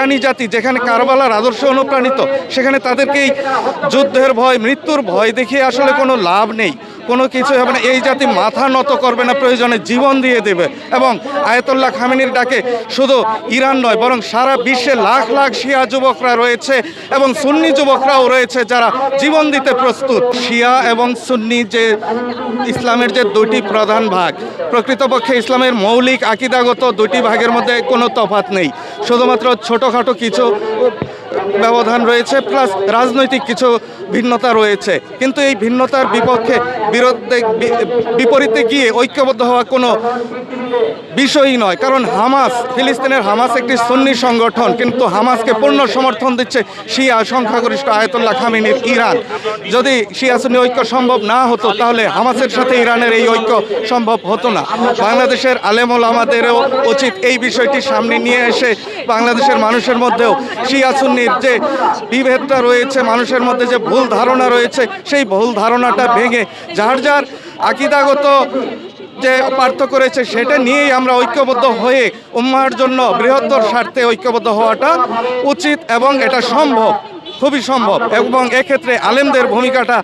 ইরানি জাতি, যেখানে কারবালার আদর্শ অনুপ্রাণিত, সেখানে তাদেরকেই যুদ্ধের ভয়, মৃত্যুর ভয় দেখিয়ে আসলে কোনো লাভ নেই। কোনো কিছু হবে না। এই জাতি মাথা নত করবে না, প্রয়োজনে জীবন দিয়ে দেবে। এবং আয়তুল্লাহ খামিনির ডাকে শুধু ইরান নয়, বরং সারা বিশ্বে লাখ লাখ শিয়া যুবকরা রয়েছে এবং সুন্নি যুবকরাও রয়েছে যারা জীবন দিতে প্রস্তুত। শিয়া এবং সুন্নি যে ইসলামের যে দুটি প্রধান ভাগ, প্রকৃতপক্ষে ইসলামের মৌলিক আকিদাগত দুটি ভাগের মধ্যে কোনো তফাৎ নেই। শুধুমাত্র ছোটোখাটো কিছু ব্যবধান রয়েছে, প্লাস রাজনৈতিক কিছু ভিন্নতা রয়েছে। কিন্তু এই ভিন্নতার বিপক্ষে বিরুদ্ধে বিপরীতে গিয়ে ঐক্যবদ্ধ হওয়া কোনো বিষয়ই নয়। কারণ হামাস, ফিলিস্তিনের হামাস একটি সুন্নি সংগঠন, কিন্তু হামাসকে পূর্ণ সমর্থন দিচ্ছে শিয়া সংখ্যাগরিষ্ঠ আয়তুল্লাহ খামিনীর ইরান। যদি শিয়া সুন্নি ঐক্য সম্ভব না হতো, তাহলে হামাসের সাথে ইরানের এই ঐক্য সম্ভব হতো না। বাংলাদেশের আলেমল আমাদেরও উচিত এই বিষয়টি সামনে নিয়ে এসে বাংলাদেশের মানুষের মধ্যেও শিয়া সুন্নির যে বিভেদটা রয়েছে, মানুষের মধ্যে যে ভুল ধারণা রয়েছে, সেই ভুল ধারণাটা ভেঙে যার যার আকিদাগত যে পার্থক্য রয়েছে সেটা নিয়েই আমরা ঐক্যবদ্ধ হয়ে উম্মার জন্য বৃহত্তর স্বার্থে ঐক্যবদ্ধ হওয়াটা উচিত এবং এটা সম্ভব, খুবই সম্ভব এবং এক্ষেত্রে আলেমদের ভূমিকাটা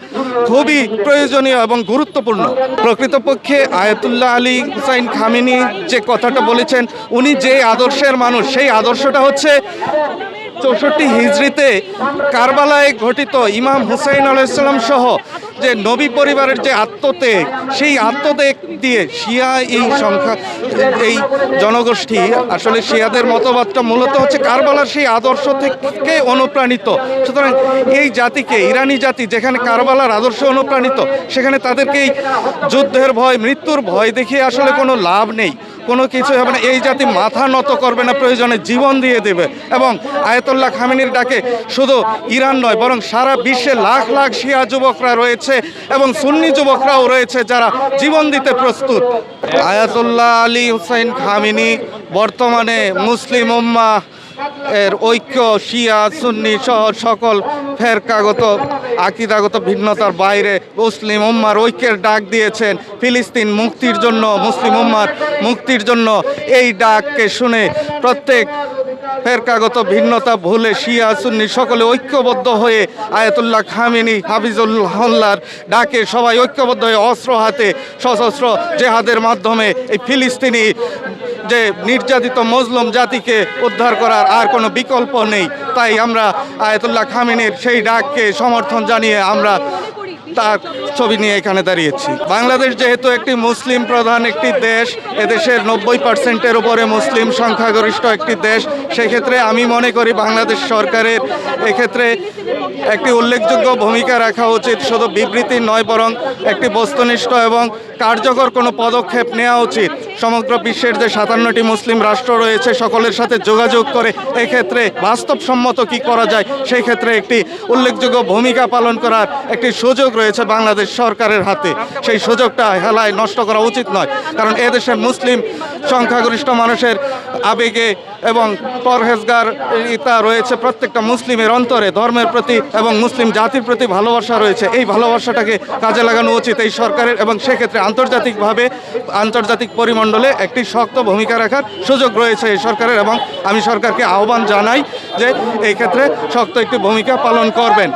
খুবই প্রয়োজনীয় এবং গুরুত্বপূর্ণ। প্রকৃতপক্ষে আয়াতুল্লাহ আলী হুসাইন খামিনি যে কথাটা বলেছেন, উনি যে আদর্শের মানুষ, সেই আদর্শটা হচ্ছে চৌষট্টি হিজড়িতে কারবালায় ঘটিত ইমাম হুসাইন আলাইসাল্লাম সহ যে নবী পরিবারের যে আত্মত্যাগ, সেই আত্মত্যাগ দিয়ে শিয়া এই সংখ্যা, এই জনগোষ্ঠী, আসলে শিয়াদের মতবাদটা মূলত হচ্ছে কারবালার সেই আদর্শ থেকে অনুপ্রাণিত। সুতরাং এই জাতিকে, ইরানি জাতি যেখানে কারবালার আদর্শ অনুপ্রাণিত, সেখানে তাদেরকেই যুদ্ধের ভয়, মৃত্যুর ভয় দেখিয়ে আসলে কোনো লাভ নেই। কোনো কিছু হবে না। এই জাতি মাথা নত করবে না, প্রয়োজনে জীবন দিয়ে দেবে। এবং আয়তুল্লাহ খামিনির ডাকে শুধু ইরান নয়, বরং সারা বিশ্বে লাখ লাখ শিয়া যুবকরা রয়েছে এবং সুন্নি যুবকরাও রয়েছে যারা জীবন দিতে প্রস্তুত। আয়াতুল্লাহ আলী হুসাইন খামিনি বর্তমানে মুসলিম উম্মা এর ঐক্য, শিয়া, সুন্নি সহ সকল ফেরকাগত আকিদাগত ভিন্নতার বাইরে মুসলিম উম্মার ঐক্যের ডাক দিয়েছেন। ফিলিস্তিন মুক্তির জন্য, মুসলিম উম্মার মুক্তির জন্য এই ডাককে শুনে প্রত্যেক ফেরকাগত ভিন্নতা ভুলে শিয়া, সুন্নি সকলে ঐক্যবদ্ধ হয়ে আয়াতুল্লাহ খামিনি হাফিজুল্লাহর ডাকে সবাই ঐক্যবদ্ধ হয়ে অস্ত্র হাতে সশস্ত্র জেহাদের মাধ্যমে এই ফিলিস্তিনি যে নির্যাতিত মজলুম জাতিকে উদ্ধার করার আর কোনো বিকল্প নেই। তাই আমরা আয়তুল্লাহ খামিনের সেই ডাককে সমর্থন জানিয়ে আমরা তার ছবি নিয়ে এখানে দাঁড়িয়েছি। বাংলাদেশ যেহেতু একটি মুসলিম প্রধান একটি দেশ, এদেশের নব্বই পার্সেন্টের উপরে মুসলিম সংখ্যাগরিষ্ঠ একটি দেশ, সেক্ষেত্রে আমি মনে করি বাংলাদেশ সরকারের এক্ষেত্রে একটি উল্লেখযোগ্য ভূমিকা রাখা উচিত, শুধু বিবৃতি নয়, বরং একটি বস্তুনিষ্ঠ এবং কার্যকর কোনো পদক্ষেপ নেওয়া উচিত। সমগ্র বিশ্বের যে সাতান্নটি মুসলিম রাষ্ট্র রয়েছে, সকলের সাথে যোগাযোগ করে এক্ষেত্রে বাস্তবসম্মত কি করা যায় সেই ক্ষেত্রে একটি উল্লেখযোগ্য ভূমিকা পালন করার একটি সুযোগ রয়েছে বাংলাদেশ সরকারের হাতে। সেই সুযোগটা হেলায় নষ্ট করা উচিত নয়, কারণ এদেশের মুসলিম সংখ্যাগরিষ্ঠ মানুষের আবেগে এবং পরহেজগার ইতা রয়েছে প্রত্যেকটা মুসলিমের অন্তরে, ধর্মের প্রতি এবং মুসলিম জাতির প্রতি ভালোবাসা রয়েছে। এই ভালোবাসাটাকে কাজে লাগানো উচিত এই সরকারের এবং সেক্ষেত্রে আন্তর্জাতিকভাবে আন্তর্জাতিক পরিমণ্ডলে একটি শক্ত ভূমিকা রাখার সুযোগ রয়েছে এই সরকারের এবং আমি সরকারকে আহ্বান জানাই যে এই ক্ষেত্রে শক্ত একটি ভূমিকা পালন করবেন।